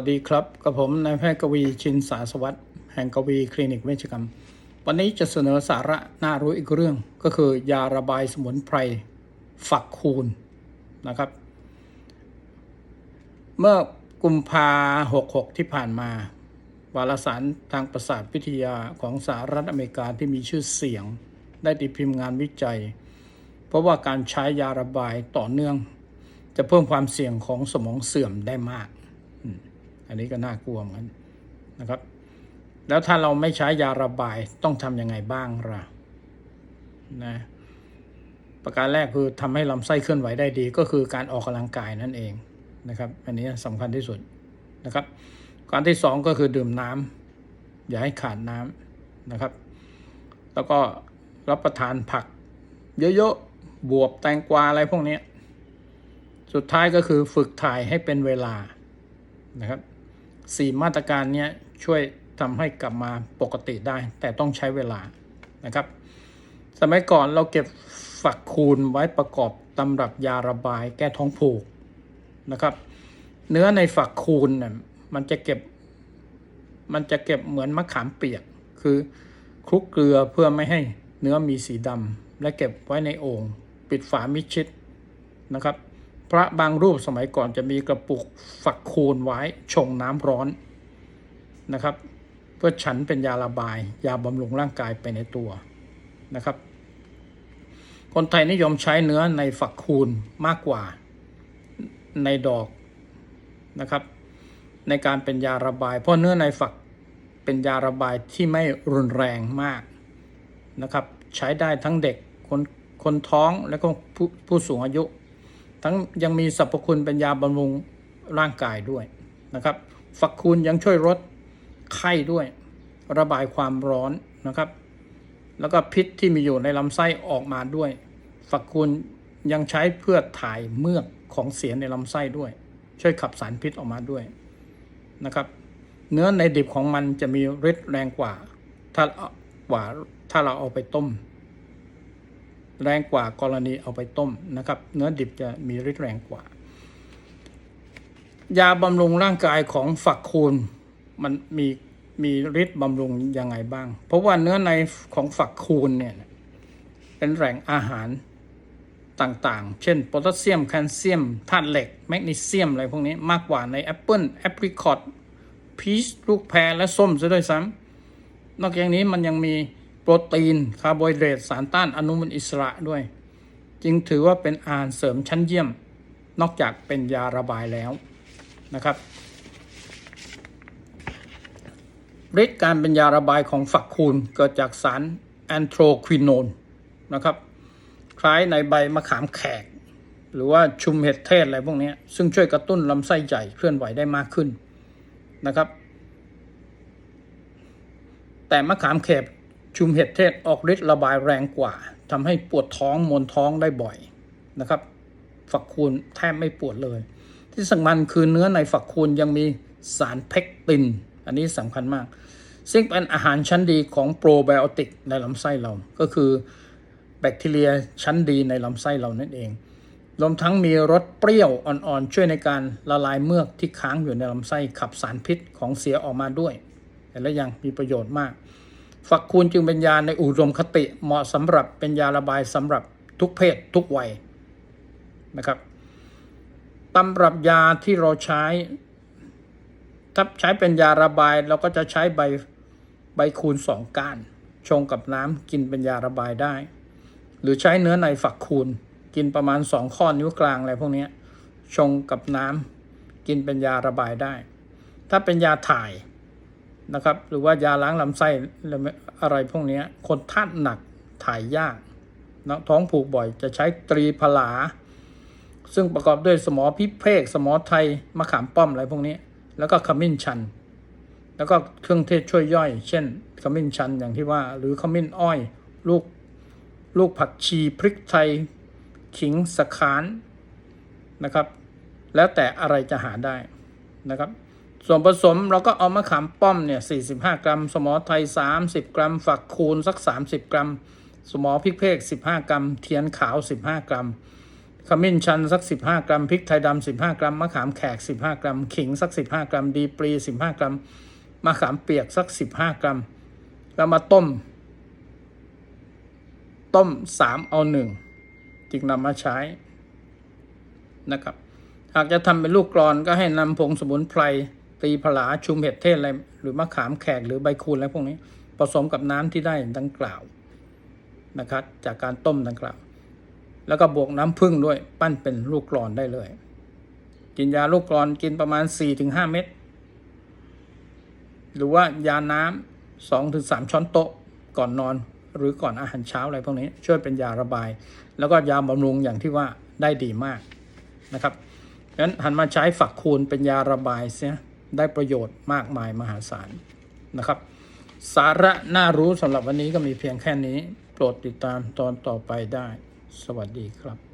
สวัสดีครับกับผมนายแพทย์กวีชินสาสวัสดิ์แห่งกวีคลินิกเวชกรรม วันนี้จะเสนอสาระน่ารู้อีกเรื่องก็คือยาระบายสมุนไพรฝักคูณนะครับ เมื่อกุมภาหกหกที่ผ่านมา วารสารทางประสาทวิทยาของสหรัฐอเมริกาที่มีชื่อเสียง ได้ตีพิมพ์งานวิจัย เพราะว่าการใช้ยาระบายต่อเนื่อง จะเพิ่มความเสี่ยงของสมองเสื่อมได้มาก อันนี้ก็น่ากลัวเหมือนกันนะครับ แล้วถ้าเราไม่ใช้ยาระบายต้องทำยังไงบ้างล่ะนะประการแรกคือทำให้ลำไส้เคลื่อนไหวได้ดี ก็คือการออกกำลังกายนั่นเองนะครับ อันนี้สำคัญที่สุดนะครับการที่สองก็คือดื่มน้ำอย่าให้ขาดน้ำนะครับ แล้วก็รับประทานผัก เยอะๆบวบแตงกวาอะไรพวกนี้ สุดท้ายก็คือฝึกถ่ายให้เป็นเวลานะครับ สี่มาตรการนี้ช่วยทำให้กลับมาปกติได้ แต่ต้องใช้เวลานะครับ สมัยก่อนเราเก็บฝักคูณไว้ประกอบตำรับยาระบายแก้ท้องผูกนะครับ เนื้อในฝักคูณเนี่ยมันจะเก็บ มันจะเก็บเหมือนมะขามเปียก คือคลุกเกลือเพื่อไม่ให้เนื้อมีสีดำและเก็บไว้ในโอ่งปิดฝามิดชิดนะครับ พระบางรูปสมัยก่อนจะมีกระปุกฝักคูณไว้ชงน้ำร้อนนะครับ เพื่อฉันเป็นยาระบาย ยาบำรุงร่างกายไปในตัวนะครับ คนไทยนิยมใช้เนื้อในฝักคูณมากกว่าในดอกนะครับ ในการเป็นยาระบาย เพราะเนื้อในฝักเป็นยาระบายที่ไม่รุนแรงมากนะครับ ใช้ได้ทั้งเด็กคนคนท้องและก็ผู้ผู้สูงอายุ ทั้งยังมีสรรพคุณเป็นยาบำรุงร่างกายด้วยนะครับ ฝักคูณยังช่วยลดไข้ด้วย ระบายความร้อนนะครับ แล้วก็พิษที่มีอยู่ในลำไส้ออกมาด้วย ฝักคูณยังใช้เพื่อถ่ายเมือกของเสียในลำไส้ด้วย ช่วยขับสารพิษออกมาด้วยนะครับ เนื้อในดิบของมันจะมีฤทธิ์แรงกว่า ถ้ากว่าถ้าเราเอาไปต้ม แรงกว่ากรณีเอาไปต้มนะครับ เนื้อดิบจะมีฤทธิ์แรงกว่า ยาบำรุงร่างกายของฝักคูณมันมีมีฤทธิ์บำรุงยังไงบ้าง เพราะว่าเนื้อในของฝักคูณเนี่ยเป็นแหล่งอาหารต่างๆ เช่นโพแทสเซียมแคลเซียมธาตุเหล็ก แมกนีเซียมอะไรพวกนี้มากกว่าในแอปเปิลแอปริคอตพีชลูกแพรและส้มซะด้วยซ้ำนอกจากนี้มันยังมี รตีน คาร์โบไฮเดรตสารต้านอนุมูลอิสระด้วย จึงถือว่าเป็นอาหารเสริมชั้นเยี่ยม นอกจากเป็นยาระบายแล้วนะครับฤทธิ์การเป็นยาระบายของฝักคูณเกิดจากสารแอนโทรควินโนนนะครับ คล้ายในใบมะขามแขก หรือว่าชุมเห็ดเทศอะไรพวกนี้ ซึ่งช่วยกระตุ้นลำไส้ใหญ่เคลื่อนไหวได้มากขึ้นนะครับ แต่มะขามแขก ชุมเห็ดเทศออกฤทธิ์ระบายแรงกว่าทำให้ปวดท้องมวนท้องได้บ่อยนะครับ ฝักคูณแทบไม่ปวดเลย ที่สำคัญคือเนื้อในฝักคูณยังมีสารเพกติน อันนี้สำคัญมาก ซึ่งเป็นอาหารชั้นดีของโปรไบโอติกในลำไส้เรา ก็คือแบคทีเรียชั้นดีในลำไส้เรานั่นเอง รวมทั้งมีรสเปรี้ยวอ่อนๆ ช่วยในการละลายเมือกที่ค้างอยู่ในลำไส้ขับสารพิษของเสียออกมาด้วย แต่ละอย่างมีประโยชน์มาก ฝักคูณจึงเป็นยาในอุดมคติเหมาะสำหรับเป็นยาระบายสำหรับทุกเพศทุกวัยนะครับตำรับยาที่เราใช้ ถ้าใช้เป็นยาระบายเราก็จะใช้ใบใบคูณสองก้าน ชงกับน้ำกินเป็นยาระบายได้ หรือใช้เนื้อในฝักคูณ กินประมาณสองข้อนิ้วกลางอะไรพวกนี้ชงกับน้ำกินเป็นยาระบายได้ ถ้าเป็นยาถ่าย นะครับ หรือว่ายาล้างลำไส้อะไรพวกนี้คนธาตุหนักถ่ายยากนะท้องผูกบ่อยจะใช้ตรีพลา ซึ่งประกอบด้วยสมอพิเภกสมอไทยมะขามป้อมอะไรพวกนี้ แล้วก็ขมิ้นชัน แล้วก็เครื่องเทศช่วยย่อย เช่นขมิ้นชันอย่างที่ว่า หรือขมิ้นอ้อย ลูกลูกผักชีพริกไทย ขิงสะขานนะครับ แล้วแต่อะไรจะหาได้นะครับ ส่วนผสมเราก็เอามะขามป้อมเนี่ย45 กรัม สมอไทย 30 กรัม ฝักคูณสัก 30 กรัม สมอพริกเพก15 กรัม เทียนขาว 15 กรัม ขมิ้นชันสัก 15 กรัม พริกไทยดำ15 กรัม มะขามแขก 15 กรัม ขิงสัก 15 กรัม ดีปรี 15 กรัม มะขามเปียกสัก 15 กรัม แล้วมาต้ม ต้ม 3 เอา 1 จึงนำมาใช้นะครับ หากจะทำเป็นลูกกรอนก็ให้นำผงสมุนไพร ตีผลาชุมเห็ดเทศอะไรหรือมะขามแขกหรือใบคูนอะไรพวกนี้ ผสมกับน้ำที่ได้ดังกล่าวนะครับ จากการต้มดังกล่าว แล้วก็บวกน้ำผึ้งด้วยปั้นเป็นลูกกรอนได้เลย กินยาลูกกรอนกินประมาณ 4-5 เม็ดหรือว่ายาน้ำ2-3 ช้อนโต๊ะก่อนนอนหรือก่อนอาหารเช้าอะไรพวกนี้ช่วยเป็นยาระบาย แล้วก็ยาบำรุงอย่างที่ว่าได้ดีมากนะครับงั้นหันมาใช้ฝักคูณเป็นยาระบายเสีย ได้ประโยชน์มากมายมหาศาลนะครับ สาระน่ารู้สำหรับวันนี้ก็มีเพียงแค่นี้ โปรดติดตามตอนต่อไปได้ สวัสดีครับ